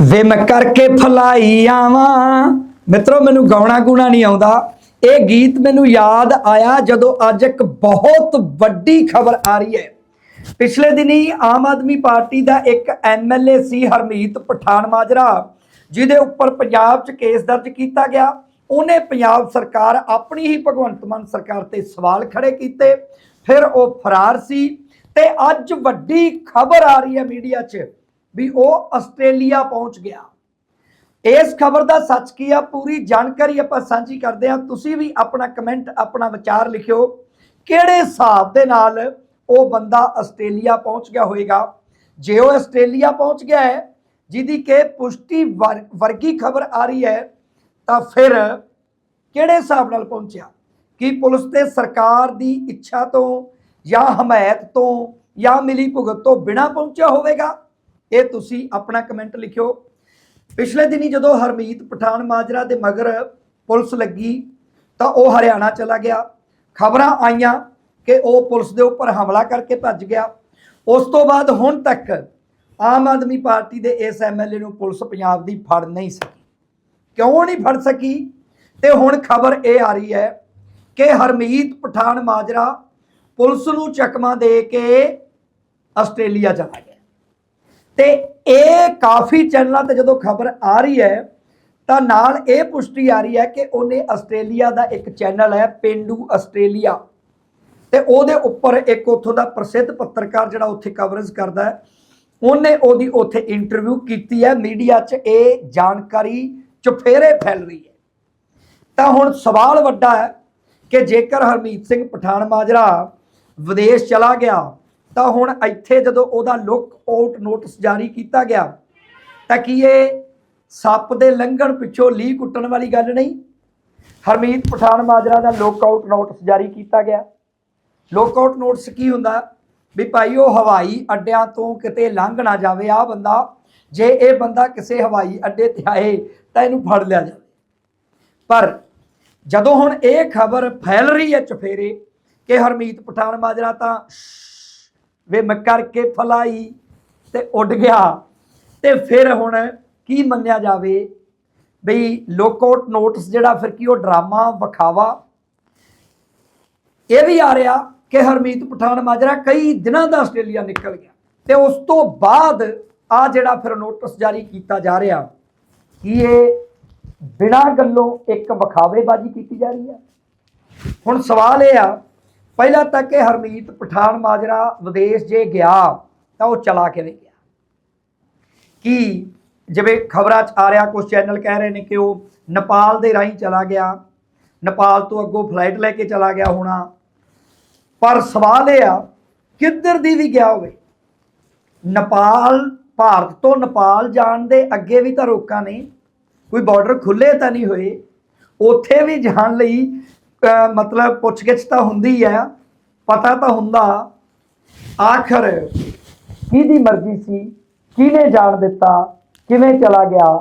ਵੇ ਮੈਂ ਕਰਕੇ ਫਲਾਈ ਆਵਾਂ। ਮਿੱਤਰੋ, ਮੈਨੂੰ ਗਾਉਣਾ ਗੁਣਾ ਨਹੀਂ ਆਉਂਦਾ। ਇਹ ਗੀਤ ਮੈਨੂੰ ਯਾਦ ਆਇਆ ਜਦੋਂ ਅੱਜ ਇੱਕ ਬਹੁਤ ਵੱਡੀ ਖਬਰ ਆ ਰਹੀ ਹੈ। ਪਿਛਲੇ ਦਿਨੀ ਆਮ ਆਦਮੀ ਪਾਰਟੀ ਦਾ ਇੱਕ ਐਮਐਲਏ ਸੀ ਹਰਮੀਤ ਪਠਾਨ ਮਾਜਰਾ, ਜਿਹਦੇ ਉੱਪਰ ਪੰਜਾਬ 'ਚ ਕੇਸ ਦਰਜ ਕੀਤਾ ਗਿਆ। ਉਹਨੇ ਪੰਜਾਬ ਸਰਕਾਰ ਆਪਣੀ ਹੀ ਭਗਵੰਤ ਮਾਨ ਸਰਕਾਰ ਤੇ ਸਵਾਲ ਖੜੇ ਕੀਤੇ। ਫਿਰ ਉਹ ਫਰਾਰ ਸੀ ਤੇ ਅੱਜ ਵੱਡੀ ਖਬਰ ਆ ਰਹੀ ਹੈ ਮੀਡੀਆ 'ਚ। ਵੀ ਉਹ ਆਸਟ੍ਰੇਲੀਆ ਪਹੁੰਚ ਗਿਆ। ਇਸ ਖਬਰ ਦਾ ਸੱਚ ਕੀ ਆ? ਪੂਰੀ ਜਾਣਕਾਰੀ ਆਪਾਂ ਸਾਂਝੀ ਕਰਦੇ ਹਾਂ। ਤੁਸੀਂ ਵੀ ਆਪਣਾ ਕਮੈਂਟ ਆਪਣਾ ਵਿਚਾਰ ਲਿਖਿਓ। ਕਿਹੜੇ ਹਿਸਾਬ ਦੇ ਨਾਲ ਉਹ ਬੰਦਾ ਆਸਟ੍ਰੇਲੀਆ ਪਹੁੰਚ ਗਿਆ ਹੋਵੇਗਾ ਜੇ ਉਹ ਆਸਟ੍ਰੇਲੀਆ ਪਹੁੰਚ ਗਿਆ ਹੈ, ਜਿਹਦੀ ਕਿ ਪੁਸ਼ਟੀ ਵਰ- ਵਰਗੀ ਖਬਰ ਆ ਰਹੀ ਹੈ, ਤਾਂ ਫਿਰ ਕਿਹੜੇ ਹਿਸਾਬ ਨਾਲ ਪਹੁੰਚਿਆ? ਕੀ ਪੁਲਿਸ ਤੇ ਸਰਕਾਰ ਦੀ ਇੱਛਾ ਤੋਂ ਜਾਂ ਹਮਾਇਤ ਤੋਂ ਜਾਂ ਮਿਲੀ ਭੁਗਤ ਤੋਂ ਬਿਨਾ ਪਹੁੰਚਿਆ ਹੋਵੇਗਾ? ਇਹ ਤੁਸੀਂ ਆਪਣਾ ਕਮੈਂਟ ਲਿਖਿਓ। ਪਿਛਲੇ ਦਿਨੀ ਜਦੋਂ ਹਰਮੀਤ ਪਠਾਨ ਮਾਜਰਾ ਦੇ ਮਗਰ ਪੁਲਿਸ ਲੱਗੀ, ਤਾਂ ਉਹ ਹਰਿਆਣਾ ਚਲਾ ਗਿਆ। ਖਬਰਾਂ ਆਈਆਂ ਕਿ ਉਹ ਪੁਲਿਸ ਦੇ ਉੱਪਰ ਹਮਲਾ ਕਰਕੇ ਭੱਜ ਗਿਆ। ਉਸ ਤੋਂ ਬਾਅਦ ਹੁਣ ਤੱਕ ਆਮ ਆਦਮੀ ਪਾਰਟੀ ਦੇ ਇਸ ਐਮਐਲਏ ਨੂੰ ਪੁਲਿਸ ਪੰਜਾਬ ਦੀ ਫੜ ਨਹੀਂ ਸਕੀ। ਕਿਉਂ ਨਹੀਂ ਫੜ ਸਕੀ? ਤੇ ਹੁਣ ਖਬਰ ਇਹ ਆ ਰਹੀ ਹੈ ਕਿ ਹਰਮੀਤ ਪਠਾਨ ਮਾਜਰਾ ਪੁਲਿਸ ਨੂੰ ਚਕਮਾ ਦੇ ਕੇ ਆਸਟ੍ਰੇਲੀਆ ਚਲਾ ਗਿਆ। ਤੇ ਇਹ ਕਾਫੀ ਚੈਨਲਾਂ ਤੇ ਜਦੋਂ ਖਬਰ ਆ ਰਹੀ ਹੈ, ਤਾਂ ਨਾਲ ਇਹ ਪੁਸ਼ਟੀ ਆ ਰਹੀ ਹੈ ਕਿ ਉਹਨੇ ਆਸਟ੍ਰੇਲੀਆ ਦਾ ਇੱਕ ਚੈਨਲ ਹੈ, ਪਿੰਡੂ ਆਸਟ੍ਰੇਲੀਆ। ਤੇ ਉਹਦੇ ਉੱਪਰ ਇੱਕ ਉੱਥੋਂ ਦਾ ਪ੍ਰਸਿੱਧ ਪੱਤਰਕਾਰ ਜਿਹੜਾ ਉੱਥੇ ਕਵਰੇਜ ਕਰਦਾ ਹੈ, ਉਹਨੇ ਉਹਦੀ ਉੱਥੇ ਇੰਟਰਵਿਊ ਕੀਤੀ ਹੈ, ਮੀਡੀਆ 'ਚ ਇਹ ਜਾਣਕਾਰੀ ਚੁਫੇਰੇ ਫੈਲ ਰਹੀ ਹੈ। ਤਾਂ ਹੁਣ ਸਵਾਲ ਵੱਡਾ ਹੈ ਕਿ ਜੇਕਰ ਹਰਮੀਤ ਸਿੰਘ ਪਠਾਨ ਮਾਜਰਾ ਵਿਦੇਸ਼ ਚਲਾ ਗਿਆ ਤਾਂ ਹੁਣ ਇੱਥੇ ਜਦੋਂ ਉਹਦਾ ਲੁੱਕ ਆਊਟ ਨੋਟਿਸ ਜਾਰੀ ਕੀਤਾ ਗਿਆ, ਤਾਂ ਕੀ ਇਹ ਸੱਪ ਦੇ ਲੰਘਣ ਪਿੱਛੋਂ ਲੀ ਕੁੱਟਣ ਵਾਲੀ ਗੱਲ ਨਹੀਂ? ਹਰਮੀਤ ਪਠਾਨ ਮਾਜਰਾ ਦਾ ਲੁੱਕ ਆਊਟ ਨੋਟਿਸ ਜਾਰੀ ਕੀਤਾ ਗਿਆ। ਲੁੱਕ ਆਊਟ ਨੋਟਿਸ ਕੀ ਹੁੰਦਾ? ਵੀ ਭਾਈ ਉਹ ਹਵਾਈ ਅੱਡਿਆਂ ਤੋਂ ਕਿਤੇ ਲੰਘ ਨਾ ਜਾਵੇ ਆ ਬੰਦਾ, ਜੇ ਇਹ ਬੰਦਾ ਕਿਸੇ ਹਵਾਈ ਅੱਡੇ ਤੇ ਆਏ, ਤਾਂ ਇਹਨੂੰ ਫੜ ਲਿਆ ਜਾਵੇ। ਪਰ ਜਦੋਂ ਹੁਣ ਇਹ ਖਬਰ ਫੈਲ ਰਹੀ ਹੈ ਚਫੇਰੇ ਕਿ ਹਰਮੀਤ ਪਠਾਨ ਮਾਜਰਾ ਤਾਂ ਵੇ ਕਰਕੇ ਫਲਾਈ ਤੇ ਉੱਡ ਗਿਆ। ਤੇ ਫਿਰ ਹੁਣ ਕੀ ਮੰਨਿਆ ਜਾਵੇ? ਬਈ ਲੋਕਆਊਟ ਨੋਟਸ ਜਿਹੜਾ ਫਿਰ ਕੀ ਉਹ ਡਰਾਮਾ, ਵਿਖਾਵਾ। ਇਹ ਵੀ ਆ ਰਿਹਾ ਕਿ ਹਰਮੀਤ ਪਠਾਨ ਮਾਜਰਾ ਕਈ ਦਿਨਾਂ ਦਾ ਆਸਟ੍ਰੇਲੀਆ ਨਿਕਲ ਗਿਆ। ਤੇ ਉਸ ਤੋਂ ਬਾਅਦ ਆ ਜਿਹੜਾ ਫਿਰ ਨੋਟਿਸ ਜਾਰੀ ਕੀਤਾ ਜਾ ਰਿਹਾ, ਕਿ ਇਹ ਬਿਨਾਂ ਗੱਲੋਂ ਇੱਕ ਵਿਖਾਵੇਬਾਜ਼ੀ ਕੀਤੀ ਜਾ ਰਹੀ ਹੈ? ਹੁਣ ਸਵਾਲ ਇਹ ਆ ਪਹਿਲਾਂ ਤਾਂ ਕਿ ਹਰਮੀਤ ਪਠਾਨ ਮਾਜਰਾ ਵਿਦੇਸ਼ ਜੇ ਗਿਆ, ਤਾਂ ਉਹ ਚਲਾ ਕਿਵੇਂ ਗਿਆ। ਕੀ ਜਿਵੇਂ ਖਬਰਾਂ 'ਚ ਆ ਰਿਹਾ ਕੁਝ ਚੈਨਲ ਕਹਿ ਰਹੇ ਨੇ ਕਿ ਉਹ ਨੇਪਾਲ ਦੇ ਰਾਹੀਂ ਚਲਾ ਗਿਆ, ਨੇਪਾਲ ਤੋਂ ਅੱਗੋਂ ਫਲਾਈਟ ਲੈ ਕੇ ਚਲਾ ਗਿਆ ਹੋਣਾ। ਪਰ ਸਵਾਲ ਇਹ ਆ, ਕਿੱਧਰ ਦੀ ਵੀ ਗਿਆ ਹੋਵੇ। ਨੇਪਾਲ, ਭਾਰਤ ਤੋਂ ਨੇਪਾਲ ਜਾਣ ਦੇ ਅੱਗੇ ਵੀ ਤਾਂ ਰੋਕਾਂ ਨੇ। ਕੋਈ ਬਾਰਡਰ ਖੁੱਲੇ ਤਾਂ ਨਹੀਂ ਹੋਏ। ਉੱਥੇ ਵੀ ਜਾਣ ਲਈ ਮਤਲਬ ਪੁੱਛਗਿੱਛ ਤਾਂ ਹੁੰਦੀ ਹੈ, ਪਤਾ ਤਾਂ ਹੁੰਦਾ। ਆਖਰ ਕਿਹਦੀ ਮਰਜ਼ੀ ਸੀ, ਕਿਹਨੇ ਜਾਣ ਦਿੱਤਾ, ਕਿਵੇਂ ਚਲਾ ਗਿਆ।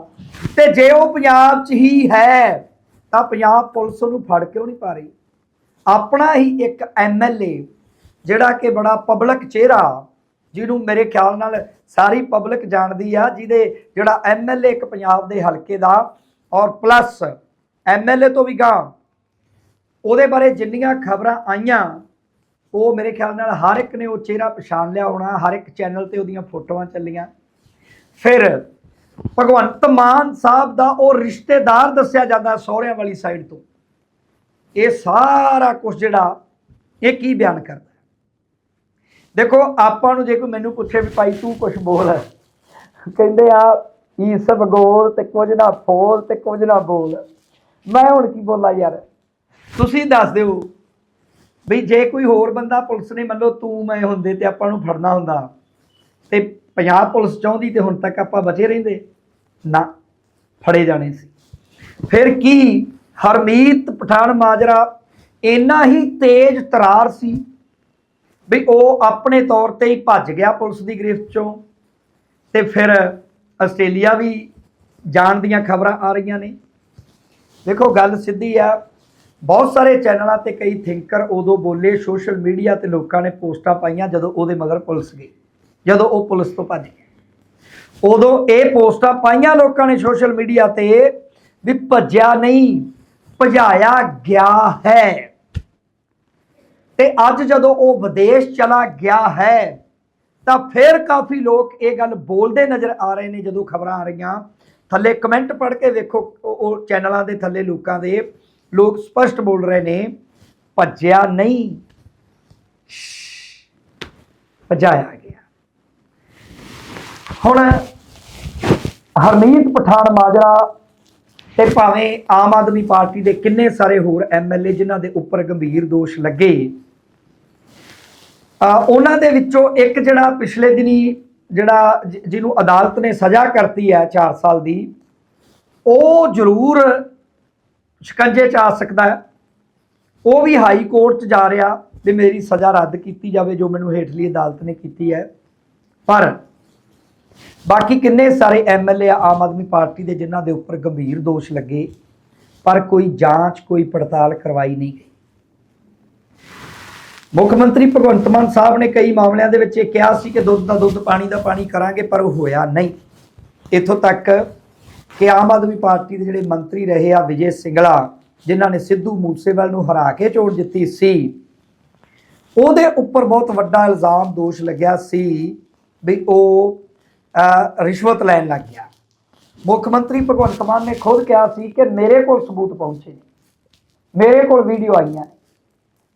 ਤੇ ਜੇ ਉਹ ਪੰਜਾਬ 'ਚ ਹੀ ਹੈ, ਤਾਂ ਪੰਜਾਬ ਪੁਲਿਸ ਉਹਨੂੰ ਫੜ ਕਿਉਂ ਨਹੀਂ ਪਾ ਰਹੀ। ਆਪਣਾ ਹੀ ਇੱਕ ਐਮਐਲਏ ਜਿਹੜਾ ਕਿ ਬੜਾ ਪਬਲਿਕ ਚਿਹਰਾ, ਜਿਹਨੂੰ ਮੇਰੇ ਖਿਆਲ ਨਾਲ ਸਾਰੀ ਪਬਲਿਕ ਜਾਣਦੀ ਆ, ਜਿਹਦੇ ਜਿਹੜਾ ਐਮਐਲਏ ਇੱਕ ਪੰਜਾਬ ਦੇ ਹਲਕੇ ਦਾ, ਔਰ ਪਲੱਸ ਐਮਐਲਏ ਤੋਂ ਵੀ ਗਾਂ ਉਹਦੇ ਬਾਰੇ ਜਿੰਨੀਆਂ ਖਬਰਾਂ ਆਈਆਂ, ਉਹ ਮੇਰੇ ਖਿਆਲ ਨਾਲ ਹਰ ਇੱਕ ਨੇ ਉਹ ਚਿਹਰਾ ਪਛਾਣ ਲਿਆ ਹੋਣਾ, ਹਰ ਇੱਕ ਚੈਨਲ ਤੇ ਉਹਦੀਆਂ ਫੋਟੋਆਂ ਚੱਲੀਆਂ। ਫਿਰ ਭਗਵੰਤ ਮਾਨ ਸਾਹਿਬ ਦਾ ਉਹ ਰਿਸ਼ਤੇਦਾਰ ਦੱਸਿਆ ਜਾਂਦਾ ਸਹੁਰਿਆਂ ਵਾਲੀ ਸਾਈਡ ਤੋਂ। ਇਹ ਸਾਰਾ ਕੁਝ ਜਿਹੜਾ, ਇਹ ਕੀ ਬਿਆਨ ਕਰਦਾ ਦੇਖੋ, ਆਪਾਂ ਨੂੰ ਜੇ ਕੋਈ ਮੈਨੂੰ ਪੁੱਛੇ ਵੀ ਭਾਈ ਤੂੰ ਕੁਝ ਬੋਲ। ਕਹਿੰਦੇ ਆ ਈ ਸਭ ਗੋਲ ਤੇ ਕੁਝ ਨਾ ਫੋਲ ਤੇ ਕੁਝ ਨਾ ਬੋਲ। ਮੈਂ ਹੁਣ ਕੀ ਬੋਲਾਂ ਯਾਰ? ਤੁਸੀਂ ਦੱਸ ਦਿਓ। ਵੀ ਜੇ ਕੋਈ ਹੋਰ ਬੰਦਾ ਪੁਲਿਸ ਨੇ ਮੰਨ ਲਓ ਤੂੰ, ਮੈਂ ਹੁੰਦੇ ਤੇ ਆਪਾਂ ਨੂੰ ਫੜਨਾ ਹੁੰਦਾ ਤੇ ਪੰਜਾਬ ਪੁਲਿਸ ਚਾਹੁੰਦੀ ਤੇ ਹੁਣ ਤੱਕ ਆਪਾਂ ਬਚੇ ਰਹਿੰਦੇ। ਨਾ, ਫੜੇ ਜਾਣੇ ਸੀ। ਫਿਰ ਕੀ? ਹਰਮੀਤ ਪਠਾਨ ਮਾਜਰਾ ਇੰਨਾ ਹੀ ਤੇਜ਼ ਤਰਾਰ ਸੀ ਵੀ ਉਹ ਆਪਣੇ ਤੌਰ ਤੇ ਹੀ ਭੱਜ ਗਿਆ ਪੁਲਿਸ ਦੀ ਗ੍ਰਿਫਤ ਚੋਂ ਤੇ ਫਿਰ ਆਸਟ੍ਰੇਲੀਆ ਵੀ ਜਾਣ ਦੀਆਂ ਖਬਰਾਂ ਆ ਰਹੀਆਂ ਨੇ। ਦੇਖੋ, ਗੱਲ ਸਿੱਧੀ ਆ। ਬਹੁਤ ਸਾਰੇ ਚੈਨਲਾਂ ਤੇ ਕਈ ਥਿੰਕਰ ਉਦੋਂ ਬੋਲੇ ਸੋਸ਼ਲ ਮੀਡੀਆ ਤੇ ਲੋਕਾਂ ਨੇ ਪੋਸਟਾਂ ਪਾਈਆਂ ਜਦੋਂ ਉਹਦੇ ਮਗਰ ਪੁਲਿਸ ਗਈ, ਜਦੋਂ ਉਹ ਪੁਲਿਸ ਤੋਂ ਭੱਜ ਗਿਆ ਉਦੋਂ ਇਹ ਪੋਸਟਾਂ ਪਾਈਆਂ ਲੋਕਾਂ ਨੇ ਸੋਸ਼ਲ ਮੀਡੀਆ ਤੇ ਵੀ ਭੱਜਿਆ ਨਹੀਂ, ਭਜਾਇਆ ਗਿਆ ਹੈ। ਤੇ ਅੱਜ ਜਦੋਂ ਉਹ ਵਿਦੇਸ਼ ਚਲਾ ਗਿਆ ਹੈ, ਤਾਂ ਫਿਰ ਕਾਫੀ ਲੋਕ ਇਹ ਗੱਲ ਬੋਲਦੇ ਨਜ਼ਰ ਆ ਰਹੇ ਨੇ ਜਦੋਂ ਖਬਰਾਂ ਆ ਰਹੀਆਂ। ਥੱਲੇ ਕਮੈਂਟ ਪੜ੍ਹ ਕੇ ਵੇਖੋ, ਉਹ ਉਹ ਚੈਨਲਾਂ ਦੇ ਥੱਲੇ ਲੋਕਾਂ ਦੇ ਲੋਕ ਸਪਸ਼ਟ ਬੋਲ ਰਹੇ ਨੇ, ਭੱਜਿਆ ਨਹੀਂ। ਭਜਾਇਆ ਗਿਆ। ਹੁਣ ਹਰਮੀਤ ਪਠਾਨ ਮਾਜਰਾ ਤੇ ਭਾਵੇਂ ਆਮ ਆਦਮੀ ਪਾਰਟੀ ਦੇ ਕਿੰਨੇ ਸਾਰੇ ਹੋਰ ਐਮਐਲਏ ਜਿਨ੍ਹਾਂ ਦੇ ਉੱਪਰ ਗੰਭੀਰ ਦੋਸ਼ ਲੱਗੇ ਉਹਨਾਂ ਦੇ ਵਿੱਚੋਂ ਇੱਕ ਜਿਹੜਾ ਪਿਛਲੇ ਦਿਨੀ ਜਿਹੜਾ ਜਿਹਨੂੰ ਅਦਾਲਤ ਨੇ ਸਜ਼ਾ ਕਰਤੀ ਹੈ 4 ਸਾਲ ਦੀ, ਉਹ ਜ਼ਰੂਰ ਸ਼ਿਕੰਜੇ 'ਚ ਆ ਸਕਦਾ ਹੈ। ਉਹ ਵੀ ਹਾਈ ਕੋਰਟ 'ਚ ਜਾ ਰਿਹਾ ਵੀ ਮੇਰੀ ਸਜ਼ਾ ਰੱਦ ਕੀਤੀ ਜਾਵੇ, ਜੋ ਮੈਨੂੰ ਹੇਠਲੀ ਅਦਾਲਤ ਨੇ ਕੀਤੀ ਹੈ। ਪਰ ਬਾਕੀ ਕਿੰਨੇ ਸਾਰੇ ਐਮਐਲਏ ਆਮ ਆਦਮੀ ਪਾਰਟੀ ਦੇ, ਜਿਨ੍ਹਾਂ ਦੇ ਉੱਪਰ ਗੰਭੀਰ ਦੋਸ਼ ਲੱਗੇ, ਪਰ ਕੋਈ ਜਾਂਚ, ਕੋਈ ਪੜਤਾਲ ਕਰਵਾਈ ਨਹੀਂ ਗਈ। ਮੁੱਖ ਮੰਤਰੀ ਭਗਵੰਤ ਮਾਨ ਸਾਹਿਬ ਨੇ ਕਈ ਮਾਮਲਿਆਂ ਦੇ ਵਿੱਚ ਇਹ ਕਿਹਾ ਸੀ ਕਿ ਦੁੱਧ ਦਾ ਦੁੱਧ, ਪਾਣੀ ਦਾ ਪਾਣੀ ਕਰਾਂਗੇ, ਪਰ ਉਹ ਹੋਇਆ ਨਹੀਂ। ਇੱਥੋਂ ਤੱਕ ਕਿ ਆਮ ਆਦਮੀ ਪਾਰਟੀ ਦੇ ਜਿਹੜੇ ਮੰਤਰੀ ਰਹੇ ਆ ਵਿਜੇ ਸਿੰਗਲਾ, ਜਿਨ੍ਹਾਂ ਨੇ ਸਿੱਧੂ ਮੂਸੇਵਾਲ ਨੂੰ ਹਰਾ ਕੇ ਚੋਣ ਜਿੱਤੀ ਸੀ, ਉਹਦੇ ਉੱਪਰ ਬਹੁਤ ਵੱਡਾ ਇਲਜ਼ਾਮ ਦੋਸ਼ ਲੱਗਿਆ ਸੀ ਵੀ ਉਹ ਰਿਸ਼ਵਤ ਲੈਣ ਲੱਗ ਗਿਆ। ਮੁੱਖ ਮੰਤਰੀ ਭਗਵੰਤ ਮਾਨ ਨੇ ਖੁਦ ਕਿਹਾ ਸੀ ਕਿ ਮੇਰੇ ਕੋਲ ਸਬੂਤ ਪਹੁੰਚੇ ਨੇ, ਮੇਰੇ ਕੋਲ ਵੀਡੀਓ ਆਈਆਂ ਨੇ।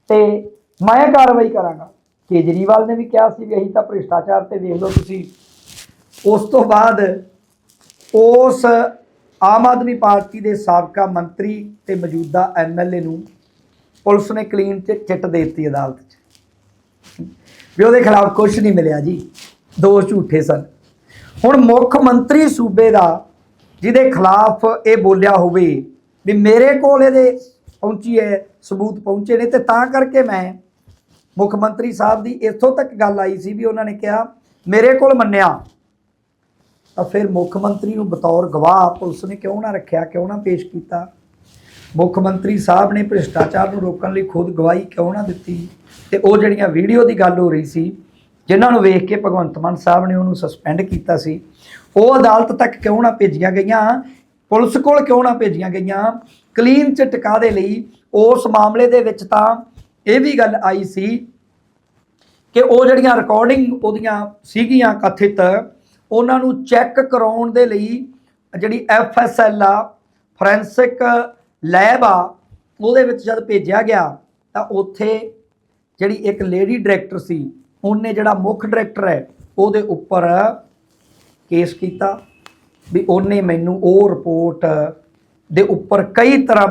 ਤੇ ਮੈਂ ਕਾਰਵਾਈ ਕਰਾਂਗਾ। ਕੇਜਰੀਵਾਲ ਨੇ ਵੀ ਕਿਹਾ ਸੀ ਵੀ ਅਸੀਂ ਤਾਂ ਭ੍ਰਿਸ਼ਟਾਚਾਰ ਤੇ ਵੇਖ ਲਓ ਤੁਸੀਂ। ਉਸ ਤੋਂ ਬਾਅਦ ਉਸ ਆਮ ਆਦਮੀ ਪਾਰਟੀ ਦੇ ਸਾਬਕਾ ਮੰਤਰੀ ਤੇ ਮੌਜੂਦਾ ਐਮਐਲਏ ਨੂੰ ਪੁਲਿਸ ਨੇ ਕਲੀਨ ਚਿੱਟ ਦੇ ਦਿੱਤੀ ਅਦਾਲਤ 'ਚ। ਵੀ ਉਹਦੇ ਖਿਲਾਫ ਕੁਝ ਨਹੀਂ ਮਿਲਿਆ ਜੀ। ਦੋਸ਼ ਝੂਠੇ ਸਨ। ਹੁਣ ਮੁੱਖ ਮੰਤਰੀ ਸੂਬੇ ਦਾ ਜਿਹਦੇ ਖਿਲਾਫ ਇਹ ਬੋਲਿਆ ਹੋਵੇ ਵੀ ਮੇਰੇ ਕੋਲ ਇਹਦੇ ਪਹੁੰਚੀ ਹੈ ਸਬੂਤ ਪਹੁੰਚੇ ਨੇ ਤੇ ਤਾਂ ਕਰਕੇ ਮੈਂ ਮੁੱਖ ਮੰਤਰੀ ਸਾਹਿਬ ਦੀ ਇੱਥੋਂ ਤੱਕ ਗੱਲ ਆਈ ਸੀ ਵੀ ਉਹਨਾਂ ਨੇ ਕਿਹਾ, ਮੇਰੇ ਕੋਲ ਮੰਨਿਆ। ਤਾਂ ਫਿਰ ਮੁੱਖ ਮੰਤਰੀ ਨੂੰ ਬਤੌਰ ਗਵਾਹ ਪੁਲਿਸ ਨੇ ਕਿਉਂ ਨਾ ਰੱਖਿਆ, ਕਿਉਂ ਨਾ ਪੇਸ਼ ਕੀਤਾ? ਮੁੱਖ ਮੰਤਰੀ ਸਾਹਿਬ ਨੇ ਭ੍ਰਿਸ਼ਟਾਚਾਰ ਨੂੰ ਰੋਕਣ ਲਈ ਖੁਦ ਗਵਾਹੀ ਕਿਉਂ ਨਾ ਦਿੱਤੀ? ਤੇ ਉਹ ਜਿਹੜੀਆਂ ਵੀਡੀਓ ਦੀ ਗੱਲ ਹੋ ਰਹੀ ਸੀ, ਜਿਨ੍ਹਾਂ ਨੂੰ ਵੇਖ ਕੇ ਭਗਵੰਤ ਮਾਨ ਸਾਹਿਬ ਨੇ ਉਹਨੂੰ ਸਸਪੈਂਡ ਕੀਤਾ ਸੀ, ਉਹ ਅਦਾਲਤ ਤੱਕ ਕਿਉਂ ਨਾ ਭੇਜੀਆਂ ਗਈਆਂ? ਪੁਲਿਸ ਕੋਲ ਕਿਉਂ ਨਾ ਭੇਜੀਆਂ ਗਈਆਂ? ਕਲੀਨ ਚ ਟਿਕਾ ਦੇ ਲਈ ਉਸ ਮਾਮਲੇ ਦੇ ਵਿੱਚ ਤਾਂ ਇਹ ਵੀ ਗੱਲ ਆਈ ਸੀ ਕਿ ਉਹ ਜਿਹੜੀਆਂ ਰਿਕਾਰਡਿੰਗ ਉਹਦੀਆਂ ਸੀਗੀਆਂ ਕਥਿਤ ਉਹਨਾਂ ਨੂੰ ਚੈੱਕ ਕਰਾਉਣ ਦੇ ਲਈ ਜਿਹੜੀ ਐਫ ਐਸ ਐਲ ਆ ਫੋਰੈਂਸਿਕ ਲੈਬ ਆ, ਉਹਦੇ ਵਿੱਚ ਜਦ ਭੇਜਿਆ ਗਿਆ, ਤਾਂ ਉੱਥੇ ਜਿਹੜੀ ਇੱਕ ਲੇਡੀ ਡਾਇਰੈਕਟਰ ਸੀ, ਉਹਨੇ ਜਿਹੜਾ ਮੁੱਖ ਡਾਇਰੈਕਟਰ ਹੈ, ਉਹਦੇ ਉੱਪਰ ਕੇਸ ਕੀਤਾ ਵੀ ਉਹਨੇ ਮੈਨੂੰ ਉਹ ਰਿਪੋਰਟ ਦੇ ਉੱਪਰ ਕਈ ਤਰ੍ਹਾਂ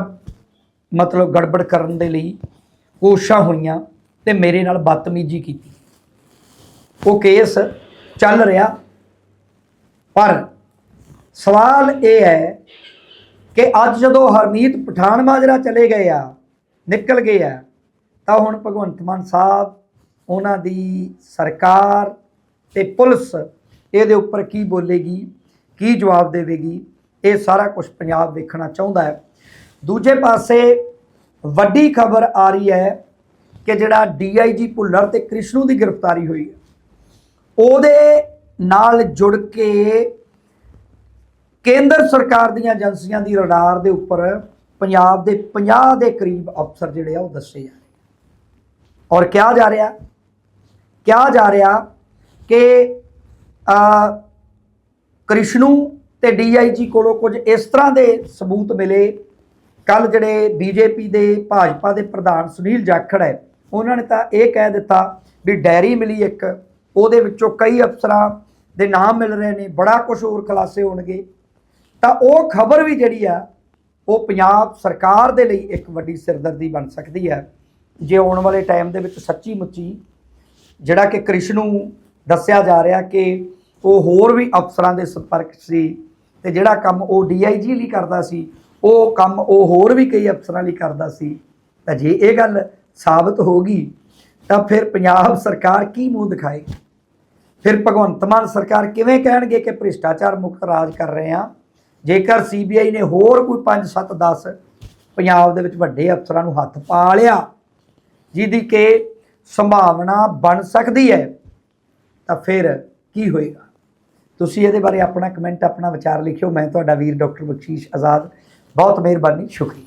ਮਤਲਬ ਗੜਬੜ ਕਰਨ ਦੇ ਲਈ ਕੋਸ਼ਿਸ਼ਾਂ ਹੋਈਆਂ ਤੇ ਮੇਰੇ ਨਾਲ ਬਦਤਮੀਜ਼ੀ ਕੀਤੀ। ਉਹ ਕੇਸ ਚੱਲ ਰਿਹਾ ਪਰ ਸਵਾਲ ਇਹ ਹੈ ਕਿ ਅੱਜ ਜਦੋਂ ਹਰਮੀਤ ਪਠਾਨ ਮਾਜਰਾ ਚਲੇ ਗਏ ਆ, ਨਿਕਲ ਗਏ ਆ, ਤਾਂ ਹੁਣ ਭਗਵੰਤ ਮਾਨ ਸਾਹਿਬ, ਉਹਨਾਂ ਦੀ ਸਰਕਾਰ ਤੇ ਪੁਲਿਸ ਇਹਦੇ ਉੱਪਰ ਕੀ ਬੋਲੇਗੀ, ਕੀ ਜਵਾਬ ਦੇਵੇਗੀ, ਇਹ ਸਾਰਾ ਕੁਝ ਪੰਜਾਬ ਵੇਖਣਾ ਚਾਹੁੰਦਾ ਹੈ। ਦੂਜੇ ਪਾਸੇ ਵੱਡੀ ਖਬਰ ਆ ਰਹੀ ਹੈ ਕਿ ਜਿਹੜਾ ਡੀਆਈਜੀ ਭੁੱਲਰ ਤੇ ਕ੍ਰਿਸ਼ਨੂ ਦੀ ਗ੍ਰਿਫਤਾਰੀ ਹੋਈ ਹੈ, ਉਹਦੇ ਨਾਲ ਜੁੜ ਕੇ ਕੇਂਦਰ ਸਰਕਾਰ ਦੀਆਂ ਏਜੰਸੀਆਂ ਦੀ ਰਡਾਰ ਦੇ ਉੱਪਰ ਪੰਜਾਬ ਦੇ 50 ਦੇ ਕਰੀਬ ਅਫਸਰ ਜਿਹੜੇ ਆ ਉਹ ਦੱਸੇ ਜਾ ਰਹੇ ਔਰ ਕਿਹਾ ਜਾ ਰਿਹਾ, ਕਿਹਾ ਜਾ ਰਿਹਾ ਕਿ ਆ ਕ੍ਰਿਸ਼ਨੂ ਤੇ ਡੀਆਈਜੀ ਕੋਲੋਂ ਕੁਝ ਇਸ ਤਰ੍ਹਾਂ ਦੇ ਸਬੂਤ ਮਿਲੇ। ਕੱਲ ਜਿਹੜੇ ਬੀਜੇਪੀ ਦੇ, ਭਾਜਪਾ ਦੇ ਪ੍ਰਧਾਨ ਸੁਨੀਲ ਜਾਖੜ ਹੈ, ਉਹਨਾਂ ਨੇ ਤਾਂ ਇਹ ਕਹਿ ਦਿੱਤਾ ਵੀ ਡੈਰੀ ਮਿਲੀ ਇੱਕ। ਉਹਦੇ ਵਿੱਚੋਂ ਕਈ ਅਫਸਰਾਂ ਦੇ ਨਾਮ ਮਿਲ ਰਹੇ ਨੇ, ਬੜਾ ਕੁਝ ਹੋਰ ਖੁਲਾਸੇ ਹੋਣਗੇ। ਤਾਂ ਉਹ ਖਬਰ ਵੀ ਜਿਹੜੀ ਆ, ਉਹ ਪੰਜਾਬ ਸਰਕਾਰ ਦੇ ਲਈ ਇੱਕ ਵੱਡੀ ਸਿਰਦਰਦੀ ਬਣ ਸਕਦੀ ਹੈ। ਜੇ ਆਉਣ ਵਾਲੇ ਟਾਈਮ ਦੇ ਵਿੱਚ ਸੱਚੀ ਮੁੱਚੀ ਜਿਹੜਾ ਕਿ ਕ੍ਰਿਸ਼ਨ ਨੂੰ ਦੱਸਿਆ ਜਾ ਰਿਹਾ ਕਿ ਉਹ ਹੋਰ ਵੀ ਅਫਸਰਾਂ ਦੇ ਸੰਪਰਕ ਸੀ ਤੇ ਜਿਹੜਾ ਕੰਮ ਉਹ ਡੀਆਈਜੀ ਲਈ ਕਰਦਾ ਸੀ, ਉਹ ਕੰਮ ਉਹ ਹੋਰ ਵੀ ਕਈ ਅਫਸਰਾਂ ਲਈ ਕਰਦਾ ਸੀ। ਤਾਂ ਜੇ ਇਹ ਗੱਲ ਸਾਬਤ ਹੋ ਗਈ, ਤਾਂ ਫਿਰ ਪੰਜਾਬ ਸਰਕਾਰ ਕੀ ਮੂੰਹ ਦਿਖਾਏਗੀ? ਫਿਰ ਭਗਵੰਤ ਮਾਨ ਸਰਕਾਰ ਕਿਵੇਂ ਕਹਿਣਗੇ ਕਿ ਭ੍ਰਿਸ਼ਟਾਚਾਰ ਮੁਕਤ ਰਾਜ ਕਰ ਰਹੇ ਆ ਜੇਕਰ ਸੀਬੀਆਈ ਨੇ ਹੋਰ ਕੋਈ 5 7 10 ਪੰਜਾਬ ਦੇ ਵਿੱਚ ਵੱਡੇ ਅਫਸਰਾਂ ਨੂੰ ਹੱਥ ਪਾ ਲਿਆ, ਜਿਹਦੀ ਕਿ ਸੰਭਾਵਨਾ ਬਣ ਸਕਦੀ ਹੈ, ਤਾਂ ਫਿਰ ਕੀ ਹੋਏਗਾ? ਤੁਸੀਂ ਇਹਦੇ ਬਾਰੇ ਆਪਣਾ ਕਮੈਂਟ ਆਪਣਾ ਵਿਚਾਰ ਲਿਖਿਓ। ਮੈਂ ਤੁਹਾਡਾ ਵੀਰ ਡਾਕਟਰ ਬਖਸ਼ੀਸ਼ ਆਜ਼ਾਦ। ਬਹੁਤ ਮਿਹਰਬਾਨੀ। ਸ਼ੁਕਰੀਆ।